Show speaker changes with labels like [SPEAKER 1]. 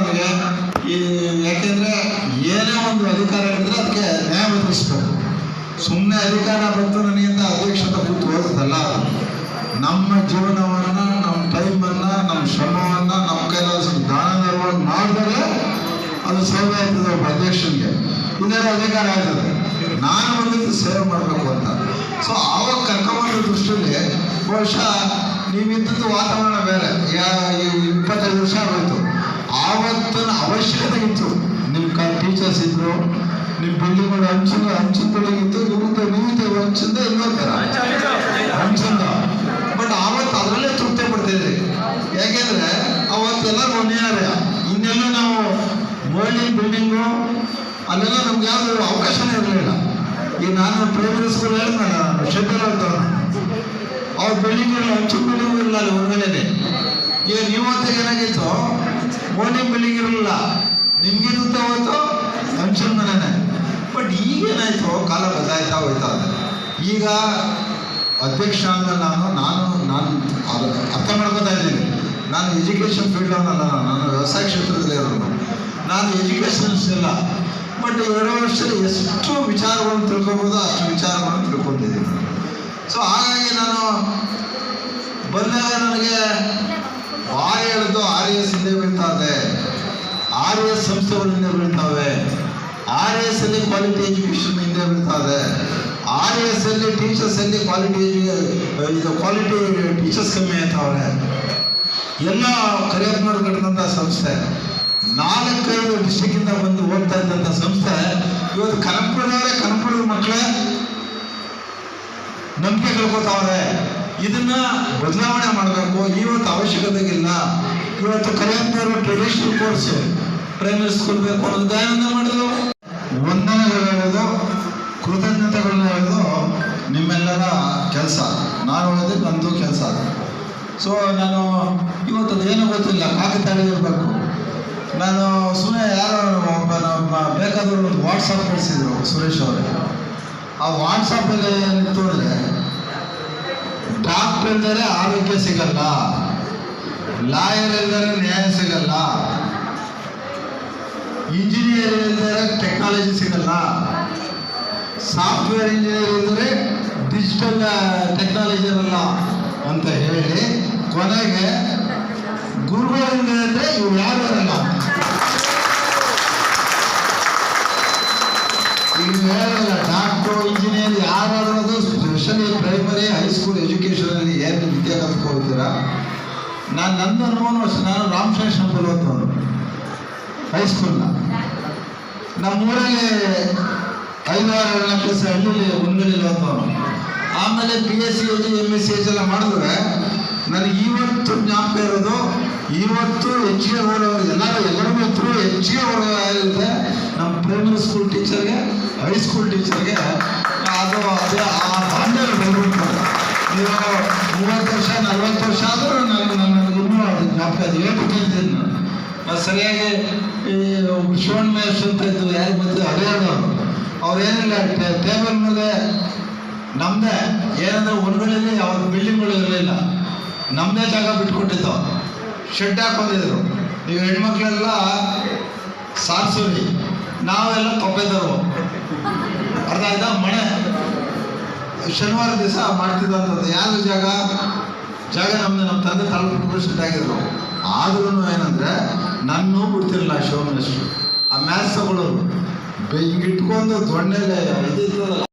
[SPEAKER 1] ನಮಗೆ. ಈ ಯಾಕೆಂದರೆ ಏನೇ ಒಂದು ಅಧಿಕಾರ ಇದ್ರೆ ಅದಕ್ಕೆ ನ್ಯಾಯ ಒದಗಿಸ್ಬೇಕು. ಸುಮ್ಮನೆ ಅಧಿಕಾರ ಬಂತು ನನಗಿಂತ ಅಧ್ಯಕ್ಷತೆ ಕೂತು ಓದಿಸಲ್ಲ ನಮ್ಮ ಜೀವನವನ್ನ, ನಮ್ಮ ಟೈಮನ್ನು, ನಮ್ಮ ಶ್ರಮವನ್ನ, ನಮ್ಮ ಕೈಲಾದ ದಾನ ಧರ್ಮವನ್ನು ಮಾಡಿದರೆ ಅದು ಸೇವೆ ಆಗ್ತದೆ ಒಬ್ಬ ಅಧ್ಯಕ್ಷನಿಗೆ. ಇದರ ಅಧಿಕಾರ ಆಗ್ತದೆ. ನಾನು ಬಂದಿದ್ದು ಸೇವೆ ಮಾಡಬೇಕು ಅಂತ. ಸೊ ಆವಾಗ ಕರ್ಕೊಂಡ ದೃಷ್ಟಿಯಲ್ಲಿ ಬಹುಶಃ ನೀವಿದ್ದದ್ದು ವಾತಾವರಣ ಬೇರೆ. ಯಾ ಇಪ್ಪತ್ತೈದು ವರ್ಷ ಆಗೋಯ್ತು. ಆವತ್ತಿನ ಅವಶ್ಯಕತೆ ಇತ್ತು. ನಿಮ್ಮ ಟೀಚರ್ಸ್ ಇದ್ರು ನಿಮ್ಮ ಬಿಲ್ಡಿಂಗ್ ಹಂಚು ಹಂಚು ತೊಳಗಿತ್ತು ಇವಂತ ನೀವಿದ್ದು ಹಂಚಿಂದ ಇನ್ನೊಂಥರ ಹಂಚಿಂದ. ಬಟ್ ಆವತ್ತು ಅದರಲ್ಲೇ ತೃಪ್ತಿ ಪಡ್ತಿದ್ರಿ ಯಾಕೆಂದ್ರೆ ಅವತ್ತೆಲ್ಲ ಅನ್ಯಾಯ ಇನ್ನೆಲ್ಲ ನಾವು ಮೋಲ್ಡಿಂಗ್ ಬಿಲ್ಡಿಂಗು ಅಲ್ಲೆಲ್ಲ ನಮ್ಗೆ ಯಾವ್ದು ಅವಕಾಶನೇ ಇರಲಿಲ್ಲ. ಈಗ ನಾನು ಪ್ರೈಮರಿ ಸ್ಕೂಲ್ ಹೇಳಿದ್ನಲ್ಲ ಶೆಡ್ಯೂಲ್ ಅಂತವನ್ನ ಅವ್ರ ಬಿಲ್ಡಿಂಗ್ ಹಂಚಿನ ಬಿಲ್ಡಿಂಗ್ ಇಲ್ಲ ಅಲ್ಲಿ ಹೊರಗಡೆನೆ ಈಗ ಇವತ್ತಿಗೆ ಏನಾಗಿತ್ತು? ಮೋಲ್ಡಿಂಗ್ ಬಿಲ್ಡಿಂಗ್ ಇರಲಿಲ್ಲ. ನಿಮ್ಗಿರುತ್ತೆ ಅವತ್ತು ಮನೆನೇ. ಬಟ್ ಈಗೇನಾಯ್ತು? ಕಾಲ ಬದಲಾಯ್ತಾ ಹೋಯ್ತಾ ಈಗ ಅಧ್ಯಕ್ಷ ನಾನು ನಾನು ನಾನು ಅರ್ಥ ಮಾಡ್ಕೊತಾ ಇದ್ದೀನಿ. ನಾನು ಎಜುಕೇಷನ್ ಫೀಲ್ಡ್ ಅವನಲ್ಲ ನಾನು ವ್ಯವಸಾಯ ಕ್ಷೇತ್ರದಲ್ಲಿ ಇರೋನು ನಾನು ಎಜುಕೇಷನ್ಸ್ ಇಲ್ಲ ಬಟ್ ಎರಡು ವರ್ಷದಲ್ಲಿ ಎಷ್ಟು ವಿಚಾರಗಳನ್ನು ತಿಳ್ಕೊಬೋದು, ಅಷ್ಟು ವಿಚಾರಗಳನ್ನು ತಿಳ್ಕೊಂಡಿದ್ದೀನಿ. ಸೊ ಹಾಗಾಗಿ ನಾನು ಬಂದಾಗ ನನಗೆ ಬಾಯಿ ಎಳೆದು ಆರ್ ಎಸ್ ಹಿಂದೆ ಬೀಳ್ತಾವೆ ಆರ್ ಎಸ್ ಸಂಸ್ಥೆಗಳು ಹಿಂದೆ ಬೀಳ್ತಾವೆ ಆರ್ ಎಸ್ ಅಲ್ಲಿ ಕ್ವಾಲಿಟಿ ಎಜುಕೇಶನ್ ಹಿಂದೆ ಬೀಳ್ತಾವೆ ಆರ್ ಎಸ್ ಅಲ್ಲಿ ಟೀಚರ್ಸ್ ಅಲ್ಲಿ ಕ್ವಾಲಿಟಿ ಇದು ಕ್ವಾಲಿಟಿ ಟೀಚರ್ಸ್ ಕಮ್ಮಿ ಆಯ್ತಾವ್ರೆ. ಎಲ್ಲ ಕರಿಯಪ್ಪನವ್ರು ಕಟ್ಟಿದಂಥ ಸಂಸ್ಥೆ. ನಾಲ್ಕೈದು ಡಿಸ್ಟಿಕ್ಕಿಂದ ಬಂದು ಓದ್ತಾ ಇದ್ದಂಥ ಸಂಸ್ಥೆ. ಇವತ್ತು ಕನಪುರದವರೇ ಕನಪುರದ ಮಕ್ಕಳೇ ನಂಬಿಕೆ ಕಳ್ಕೊತಾವ್ರೆ ಇದನ್ನ ಬದಲಾವಣೆ ಮಾಡಬೇಕು. ಇವತ್ತು ಅವಶ್ಯಕತೆ ಇಲ್ಲ ಇವತ್ತು ಕಲಿಯಂತವರು ಟ್ರೆಡಿಷನಲ್ ಕೋರ್ಸ್ ಪ್ರೈಮರಿ ಸ್ಕೂಲ್ ಬೇಕು ಅನ್ನೋದು ದಯಾನಂದ ಮಾಡಿದ್ರು. ವಂದನೆಗಳು ಹೇಳೋದು, ಕೃತಜ್ಞತೆಗಳನ್ನ ಹೇಳೋದು ನಿಮ್ಮೆಲ್ಲರ ಕೆಲಸ. ನಾನು ಹೇಳೋದು ನಂದು ಕೆಲಸ. ಸೊ ನಾನು ಇವತ್ತು ಅದೇನೂ ಗೊತ್ತಿಲ್ಲ ಕಾಕತಾಳಿ ಇರಬೇಕು. ನಾನು ಸುಮ್ಮನೆ ಯಾರೋ ಒಬ್ಬ ಒಂದು ವಾಟ್ಸಪ್ ಕಳಿಸಿದ್ರು ಸುರೇಶ್ ಅವರು. ಆ ವಾಟ್ಸಪ್ಪಲ್ಲಿ ಅಂದರೆ ಡಾಕ್ಟರ್ ಎಂದರೆ ಆರೋಗ್ಯ ಸಿಗಲ್ಲ. ಲಾಯರ್ ಎಂದರೆ ನ್ಯಾಯ ಸಿಗಲ್ಲ. ಇಂಜಿನಿಯರ್ ಎಂದರೆ ಟೆಕ್ನಾಲಜಿ ಸಿಗಲ್ಲ. ಸಾಫ್ಟ್ವೇರ್ ಇಂಜಿನಿಯರ್ ಎಂದರೆ ಡಿಜಿಟಲ್ ಟೆಕ್ನಾಲಜಿ ಇರಲ್ಲ ಅಂತ ಹೇಳಿ ಕೊನೆಗೆ ಗುರುಗಳಿಂದ ಅಂದರೆ ಇವು ಯಾರು ಇರಲ್ಲ ಇವು ಹೇಳಲ್ಲ, ಡಾಕ್ಟರ್, ಇಂಜಿನಿಯರ್ ಯಾರು ಅನ್ನೋದು ಸ್ಪೆಷಲಿ ಪ್ರೈಮರಿ ಎಜುಕೇಷನಲ್ಲಿ ಏನು ವಿದ್ಯೆ ಕಲ್ತ್ಕೊಳ್ತೀರಾ ನಾನು ನನ್ನ ಅನುಭವ ಅಷ್ಟೇ, ನಾನು ರಾಮಕೃಷ್ಣ ಓದ್ತವನು ಹೈಸ್ಕೂಲ್ನ ನಮ್ಮೂರಲ್ಲಿ ಐದಾರು ಲಕ್ಷ ಹಳ್ಳಿಲಿ ಓದ್ತವನು ಆಮೇಲೆ ಪಿ ಎಸ್ ಸಿ ಎಜ್ ಎಂ ಎಸ್ ಸಿ ಎಚ್ ಎಲ್ಲ ಮಾಡಿದ್ರೆ ನನಗೆ ಇವತ್ತು ಜ್ಞಾಪಕ ಇರೋದು ಇವತ್ತು ಹೆಚ್ಚಿಗೆ ಓಡೋರು ಎಲ್ಲರೂ ಎಲ್ಲರಿಗೂ ಹತ್ರ ಹೆಚ್ಚಿಗೆ ಓಡೋದಿದೆ ನಮ್ಮ ಪ್ರೈಮರಿ ಸ್ಕೂಲ್ ಟೀಚರ್ಗೆ ಹೈಸ್ಕೂಲ್ ಟೀಚರ್ಗೆ ಅದು ಅದೇ ನೀವು ಮೂವತ್ತು ವರ್ಷ, ನಲ್ವತ್ತು ವರ್ಷ ಆದರೂ ನಾನು ನನಗೆ ಅದು ಜ್ಞಾಪಕ ಅದು ನಾನು. ಸರಿಯಾಗಿ ಈ ಶಿವಣ್ಣ ಮಹೇಶ್ ಅಂತ ಇದ್ದು ಯಾರಿಗೆ ಬಂದು ಹರಿಯಾಣವರು ಅವ್ರು. ಏನಿಲ್ಲ ಟೇಬಲ್ ಮೇಲೆ ನಮ್ಮದೇ ಏನಂದ್ರೆ ಒಂದ್ಗಳಲ್ಲಿ ಅವ್ರ ಬಿಲ್ಡಿಂಗ್ಗಳು ಇರಲಿಲ್ಲ. ನಮ್ಮದೇ ಜಾಗ ಬಿಟ್ಕೊಟ್ಟಿದ್ದು ಶೆಡ್ ಹಾಕೊಂಡಿದ್ರು ನೀವು ಹೆಣ್ಮಕ್ಳೆಲ್ಲ ಸಾರ್ಸುರಿ. ನಾವೆಲ್ಲ ತೊಪ್ಪೆದರು ಅರ್ಥ ಆಯ್ತಾ? ಮಳೆ ಶನಿವಾರ ದಿವಸ ಮಾಡ್ತಿದ್ದಂಥದ್ದು. ಯಾರು ಜಾಗ? ಜಾಗ ನಮ್ದು ನಮ್ಮ ತಂದೆ ತಾಲೂಕು ಸೆಟ್ ಆಗಿದ್ರು. ಆದ್ರೂ ಏನಂದ್ರೆ ನನ್ನೂ ಬಿಡ್ತಿರಲಿಲ್ಲ ಶಿವಮೇಶ್ವರು ಆ ಮ್ಯಾಥ್ಸ್ ತಗೊಳ್ಳೋರು ಬೆಂಗಿಟ್ಕೊಂಡು ದೊಣ್ಣೆಲೆ ಇದು ಇರ್ತದಲ್ಲ.